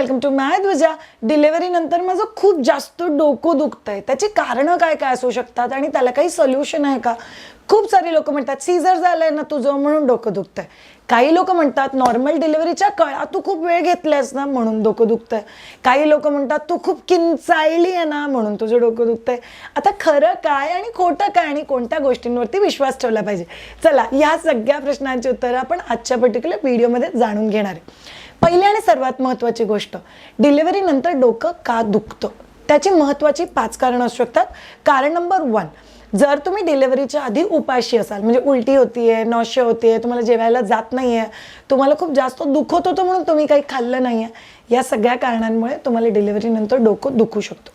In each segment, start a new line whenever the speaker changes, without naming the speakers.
Welcome to माय तुझ्या नंतर माझं खूप जास्त डोकं दुखतंय. त्याची कारणं काय काय असू शकतात आणि त्याला काही सोल्युशन आहे का? खूप सारी लोक म्हणतात सीझर झालंय ना तुझं? म्हणून डोकं दुखतंय. काही लोक म्हणतात नॉर्मल डिलिव्हरीच्या काळात तू खूप वेळ घेतल्यास ना? म्हणून डोकं दुखतंय. काही लोक म्हणतात तू खूप किंचाळली आहे ना? म्हणून तुझं डोकं दुखतंय. आता खरं काय आणि खोटं काय आणि कोणत्या गोष्टींवरती विश्वास ठेवला पाहिजे? चला या सगळ्या प्रश्नांची उत्तरं आपण आजच्या पर्टिक्युलर व्हिडिओमध्ये जाणून घेणार आहे. पहिली आणि सर्वात महत्त्वाची गोष्ट डिलिव्हरी नंतर डोकं का दुखतं? त्याची महत्त्वाची पाच कारणं असू शकतात. कारण नंबर वन जर तुम्ही डिलिव्हरीच्या आधी उपाशी असाल म्हणजे उलटी होती होतीये नॉश्य आहे तुम्हाला जेवायला जात नाही आहे तुम्हाला खूप जास्त दुखत होतं म्हणून तुम्ही काही खाल्लं नाही आहे या सगळ्या कारणांमुळे तुम्हाला डिलिव्हरीनंतर डोकं दुखू शकतो.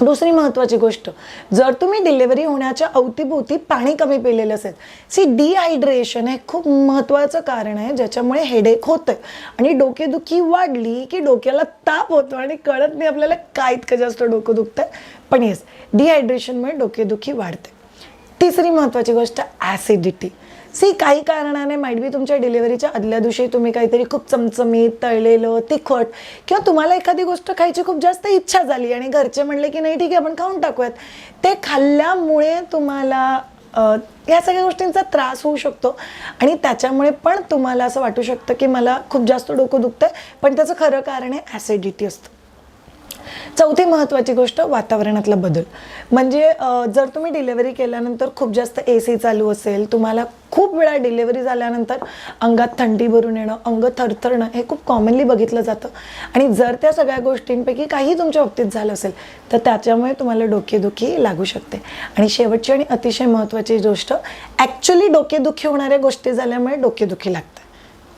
दुसरी महत्त्वाची गोष्ट जर तुम्ही डिलिव्हरी होण्याच्या अवतीभोवती पाणी कमी पिलेलं असेल सी डिहायड्रेशन हे खूप महत्त्वाचं कारण आहे ज्याच्यामुळे हेडेक होतं आणि डोकेदुखी वाढली की डोक्याला ताप होतो आणि कळत नाही आपल्याला काय इतकं जास्त डोकं दुखतं पण येस डिहायड्रेशनमुळे डोकेदुखी वाढते. तिसरी महत्त्वाची गोष्ट ॲसिडिटी सी काही कारणाने माईट बी तुमच्या डिलिव्हरीच्या आदल्या दिवशी तुम्ही काहीतरी खूप चमचमीत तळलेलं तिखट किंवा तुम्हाला एखादी गोष्ट खायची खूप जास्त इच्छा झाली आणि घरचे म्हणले की नाही ठीक आहे आपण खाऊन टाकूयात. ते खाल्ल्यामुळे तुम्हाला या सगळ्या गोष्टींचा त्रास होऊ शकतो आणि त्याच्यामुळे पण तुम्हाला असं वाटू शकतं की मला खूप जास्त डोकं दुखतं पण त्याचं खरं कारण आहे ॲसिडिटी असतं. चौथी महत्त्वाची गोष्ट वातावरणातला बदल. म्हणजे जर तुम्ही डिलेवरी केल्यानंतर खूप जास्त ए सी चालू असेल तुम्हाला खूप वेळा डिलेवरी झाल्यानंतर अंगात थंडी भरून येणं अंग थरथरणं हे खूप कॉमनली बघितलं जातं. आणि जर त्या सगळ्या गोष्टींपैकी काही तुमच्या बाबतीत झालं असेल तर त्याच्यामुळे तुम्हाला डोकेदुखी लागू शकते. आणि शेवटची आणि अतिशय महत्त्वाची गोष्ट ॲक्च्युली डोकेदुखी होणाऱ्या गोष्टी झाल्यामुळे डोकेदुखी लागते.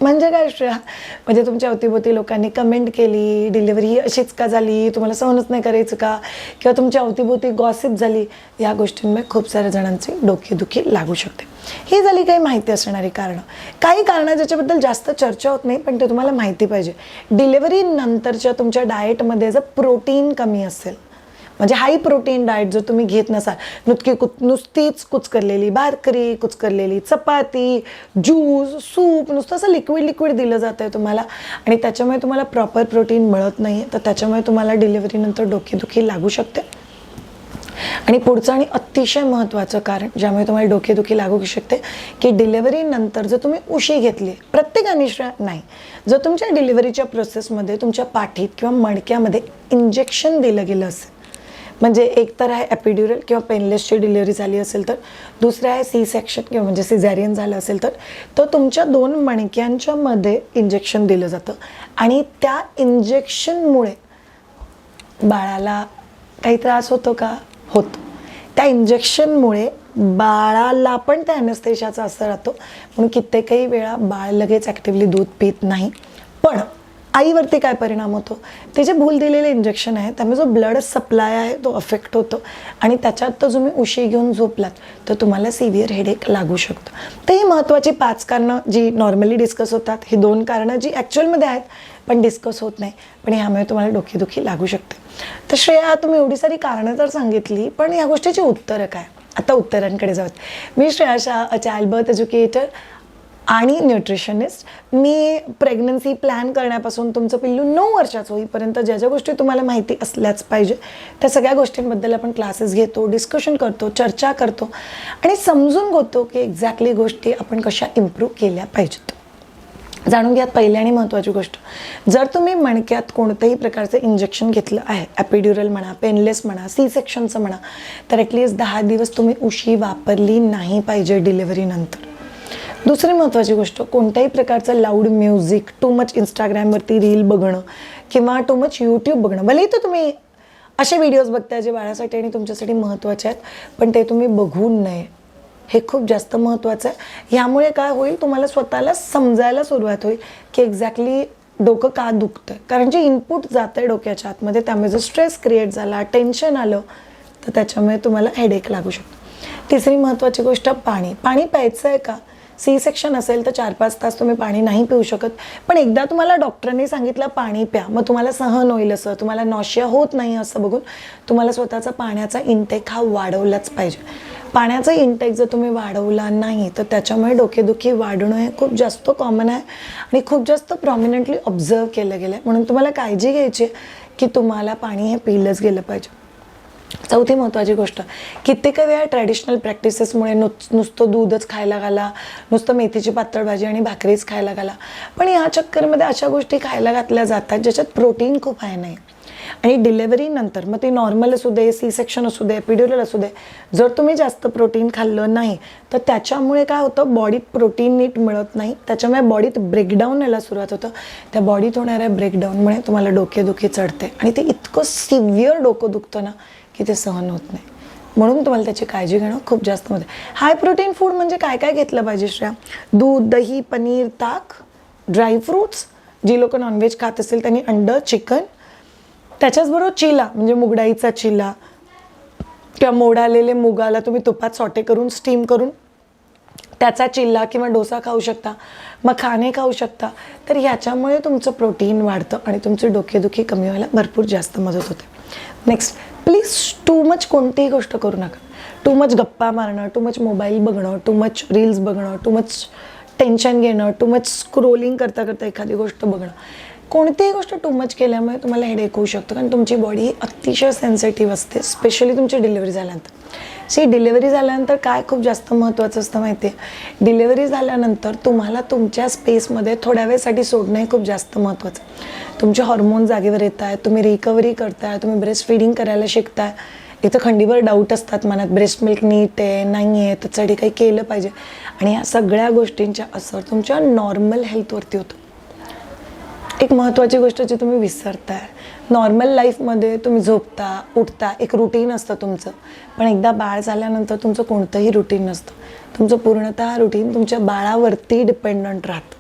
म्हणजे काय श्रेया म्हणजे तुमच्या अवतीभोवती लोकांनी कमेंट केली डिलिव्हरी अशीच का झाली? तुम्हाला सहनच नाही करायचं का? किंवा तुमच्या अवतीभोवती गॉसिप झाली? या गोष्टींमुळे खूप साऱ्या जणांची डोकेदुखी लागू शकते. ही झाली काही माहिती असणारी कारणं. काही कारणं ज्याच्याबद्दल जास्त चर्चा होत नाही पण ते तुम्हाला माहिती पाहिजे. डिलिव्हरी नंतरच्या तुमच्या डाएटमध्ये जर प्रोटीन कमी असेल म्हणजे हाय प्रोटीन डाएट जर तुम्ही घेत नसाल नुतकी कु नुसतीच कुचकरलेली भाकरी कुचकरलेली चपाती ज्यूस सूप नुसतं असं लिक्विड लिक्विड दिलं जातं आहे तुम्हाला. आणि त्याच्यामुळे तुम्हाला प्रॉपर प्रोटीन मिळत नाही तर त्याच्यामुळे तुम्हाला डिलिव्हरीनंतर डोकेदुखी लागू शकते. आणि पुढचं आणि अतिशय महत्त्वाचं कारण ज्यामुळे तुम्हाला डोकेदुखी लागू शकते की डिलिव्हरी नंतर जर तुम्ही उशी घेतली प्रत्येकाने श्रेय नाही. जर तुमच्या डिलिव्हरीच्या प्रोसेसमध्ये तुमच्या पाठीत किंवा मडक्यामध्ये इंजेक्शन दिलं गेलं असेल म्हणजे एक तर आहे ॲपिड्युरल किंवा पेनलेसची डिलिव्हरी झाली असेल तर दुसरं आहे सी सेक्शन किंवा म्हणजे सिझॅरियन झालं असेल तर तर तुमच्या दोन मणक्यांच्या मध्ये इंजेक्शन दिलं जातं. आणि त्या इंजेक्शनमुळे बाळाला काही त्रास होतो का? होतो. त्या इंजेक्शनमुळे बाळाला पण त्या अनस्थेशाचा असर राहतो. म्हणून कित्येकही वेळा बाळ लगेच ॲक्टिव्हली दूध पित नाही. पण आईवरती काय परिणाम होतो? ते जे भूल दिलेले इंजेक्शन आहे त्यामुळे जो ब्लड सप्लाय आहे तो अफेक्ट होतो. आणि त्याच्यात तर तुम्ही उशी घेऊन झोपलात तर तुम्हाला सिव्हिअर हेडेक लागू शकतो. तर ही महत्त्वाची पाच कारणं जी नॉर्मली डिस्कस होतात. ही दोन कारणं जी ॲक्च्युअलमध्ये आहेत पण डिस्कस होत नाही. पण ह्यामुळे तुम्हाला डोकेदुखी लागू शकते. तर श्रेया तुम्ही एवढी सारी कारणं तर सांगितली पण या गोष्टीची उत्तरं काय? आता उत्तरांकडे जाऊत मी Shreya Shah child birth educator आणि न्यूट्रिशनिस्ट मी प्रेग्नन्सी प्लॅन करण्यापासून तुमचं पिल्लू नऊ वर्षाचं होईपर्यंत ज्या ज्या गोष्टी तुम्हाला माहिती असल्याच पाहिजे त्या सगळ्या गोष्टींबद्दल आपण क्लासेस घेतो डिस्कशन करतो चर्चा करतो आणि समजून घेतो की एक्झॅक्टली गोष्टी आपण कशा इम्प्रूव्ह केल्या पाहिजेत. जाणून घ्यात पहिली आणि महत्त्वाची गोष्ट. जर तुम्ही मणक्यात कोणत्याही प्रकारचं इंजेक्शन घेतलं आहे ॲपिड्युरल म्हणा पेनलेस म्हणा सी सेक्शनचं म्हणा तर ॲटलिस्ट दहा दिवस तुम्ही उशी वापरली नाही पाहिजे डिलिव्हरीनंतर दुसरी महत्त्वाची गोष्ट कोणत्याही प्रकारचं लाऊड म्युझिक टू मच इंस्टाग्रामवरती रील बघणं किंवा टू मच यूट्यूब बघणं. भलेही तर तुम्ही असे व्हिडिओज बघताय जे बाळासाठी आणि तुमच्यासाठी महत्त्वाचे आहेत पण ते तुम्ही बघू नये. हे खूप जास्त महत्त्वाचं आहे. ह्यामुळे काय होईल तुम्हाला स्वतःला समजायला सुरुवात होईल की एक्झॅक्टली डोकं का दुखतं कारण जे इनपुट जात आहे डोक्याच्या आतमध्ये त्यामुळे जर स्ट्रेस क्रिएट झाला टेन्शन आलं तर त्याच्यामुळे तुम्हाला हेडेक लागू शकतो. तिसरी महत्त्वाची गोष्ट पाणी. पाणी प्यायचं आहे का? सी सेक्शन असेल तर चार पाच तास तुम्ही पाणी नाही पिऊ शकत. पण एकदा तुम्हाला डॉक्टरांनी सांगितलं पाणी प्या. मग तुम्हाला सहन होईल असं तुम्हाला नॉशिया होत नाही असं बघून तुम्हाला स्वतःचा पाण्याचा इंटेक हा वाढवलाच पाहिजे. पाण्याचा इंटेक जर तुम्ही वाढवला नाही तर त्याच्यामुळे डोकेदुखी वाढणं हे खूप जास्त कॉमन आहे आणि खूप जास्त प्रॉमिनंटली ऑब्झर्व केलं गेलं आहे म्हणून तुम्हाला काळजी घ्यायची आहे की तुम्हाला पाणी हे पिलंच गेलं पाहिजे. चौथी महत्त्वाची गोष्ट कित्येक वेळा ट्रॅडिशनल प्रॅक्टिसेसमुळे नुस नुसतं दूधच खायला घाला नुसतं मेथीची पातळ भाजी आणि भाकरीच खायला घाला. पण या चक्करमध्ये अशा गोष्टी खायला घातल्या जातात ज्याच्यात प्रोटीन खूप आहे नाही. आणि डिलेवरी नंतर मग ते नॉर्मल असू दे सी सेक्शन असू दे एपिड्युरल असू दे जर तुम्ही जास्त प्रोटीन खाल्लं नाही तर त्याच्यामुळे काय होतं बॉडीत प्रोटीन नीट मिळत नाही. त्याच्यामुळे बॉडीत ब्रेकडाऊन यायला सुरुवात होतं. त्या बॉडीत होणाऱ्या ब्रेकडाऊनमुळे तुम्हाला डोकेदुखी चढते. आणि ते इतकं सिव्हिअर डोकं दुखतं ना की ते सहन होत नाही. म्हणून तुम्हाला त्याची काळजी घेणं खूप जास्त मध्ये हाय प्रोटीन फूड म्हणजे काय काय घेतलं पाहिजे श्रेया? दूध दही पनीर ताक ड्रायफ्रूट्स जी लोक नॉनव्हेज खात असतील त्यांनी अंड चिकन त्याच्याचबरोबर चिला म्हणजे मुगडाईचा चिला. किंवा मोडालेले मुगाला तुम्ही तुपात सॉटे करून स्टीम करून त्याचा चिल्ला किंवा डोसा खाऊ शकता मखाने खाऊ शकता. तर ह्याच्यामुळे तुमचं प्रोटीन वाढतं आणि तुमची डोकेदुखी कमी व्हायला भरपूर जास्त मदत होते. नेक्स्ट प्लीज टू मच कोणतीही गोष्ट करू नका. टू मच गप्पा मारणं टू मच मोबाईल बघणं टू मच रील्स बघणं टू मच टेन्शन घेणं टू मच स्क्रोलिंग करता करता एखादी गोष्ट बघणं. कोणतीही गोष्ट टू मच केल्यामुळे तुम्हाला हेडेक होऊ शकतं कारण तुमची बॉडी अतिशय सेन्सिटिव्ह असते स्पेशली तुमची डिलिव्हरी झाल्यानंतर. सी डिलिव्हरी झाल्यानंतर काय खूप जास्त महत्त्वाचं असतं माहिती आहे डिलिव्हरी झाल्यानंतर तुम्हाला तुमच्या स्पेसमध्ये थोड्या वेळसाठी सोडणं हे खूप जास्त महत्त्वाचं आहे. तुमचे हॉर्मोन जागेवर येत आहेत तुम्ही रिकव्हरी करताय तुम्ही ब्रेस्ट फिडिंग करायला शिकताय. इथं खंडीवर डाऊट असतात मनात. ब्रेस्ट मिल्क नीट आहे नाही आहे त्याच्यासाठी काही केलं पाहिजे. आणि या सगळ्या गोष्टींचा असर तुमच्या नॉर्मल हेल्थवरती होतो. एक महत्त्वाची गोष्ट जी तुम्ही विसरताय. नॉर्मल लाईफमध्ये तुम्ही झोपता उठता एक रुटीन असतं तुमचं. पण एकदा बाळ झाल्यानंतर तुमचं कोणतंही रुटीन नसतं. तुमचं पूर्णतः रुटीन तुमच्या बाळावरती डिपेंडंट राहतं.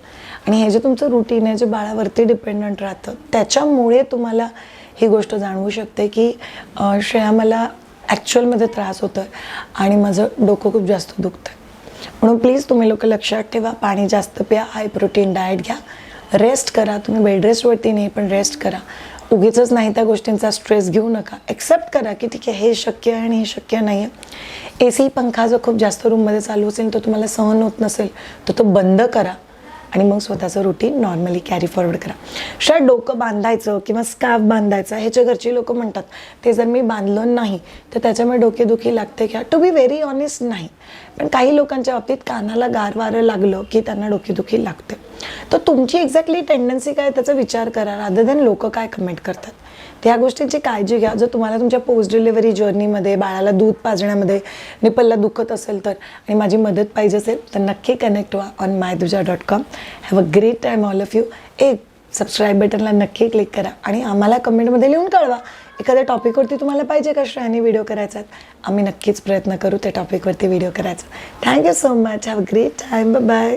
आणि हे जे तुमचं रुटीन आहे जे बाळावरती डिपेंडंट राहतं त्याच्यामुळे तुम्हाला ही गोष्ट जाणवू शकते की श्रेया मला ॲक्च्युअलमध्ये त्रास होतो आहे आणि माझं डोकं खूप जास्त दुखतं आहे म्हणून प्लीज तुम्ही लोक लक्षात ठेवा पाणी जास्त प्या हाय प्रोटीन डाएट घ्या. रेस्ट करा. तुम्ही बेड रेस्टवरती नाही पण रेस्ट करा. उगीच नाही त्या गोष्टींचा स्ट्रेस घेऊ नका. ॲक्सेप्ट करा की ठीक आहे हे शक्य आहे आणि हे शक्य नाही आहे ए सी पंखा जर खूप जास्त रूममध्ये चालू असेल तर तुम्हाला सहन होत नसेल तर तो बंद करा. आणि मग स्वतःचं रुटीन नॉर्मली कॅरी फॉरवर्ड करा. शाळेत डोकं बांधायचं किंवा स्काफ बांधायचं ह्याच्या घरची लोकं म्हणतात ते जर मी बांधलं नाही तर त्याच्यामुळे डोकेदुखी लागते किंवा टू बी व्हेरी ऑनेस्ट नाही. पण काही लोकांच्या बाबतीत कानाला गार वारं लागलं की त्यांना डोकेदुखी लागते. तर तुमची एक्झॅक्टली टेंडन्सी काय त्याचा विचार करा रादर दॅन लोक काय कमेंट करतात. त्या गोष्टींची काळजी घ्या. जर तुम्हाला तुमच्या पोस्ट डिलिव्हरी जर्नीमध्ये बाळाला दूध पाजण्यामध्ये निपलला दुखत असेल तर आणि माझी मदत पाहिजे असेल तर नक्की कनेक्ट व्हा on my दुजा dot com have a great time all of you एक सबस्क्राईब बटनला नक्की क्लिक करा आणि आम्हाला कमेंटमध्ये लिहून कळवा. एखाद्या टॉपिकवरती तुम्हाला पाहिजे का श्रेयाने व्हिडिओ करायचा? आम्ही नक्कीच प्रयत्न करू त्या टॉपिकवरती व्हिडिओ करायचा. Thank you so much have a great time bye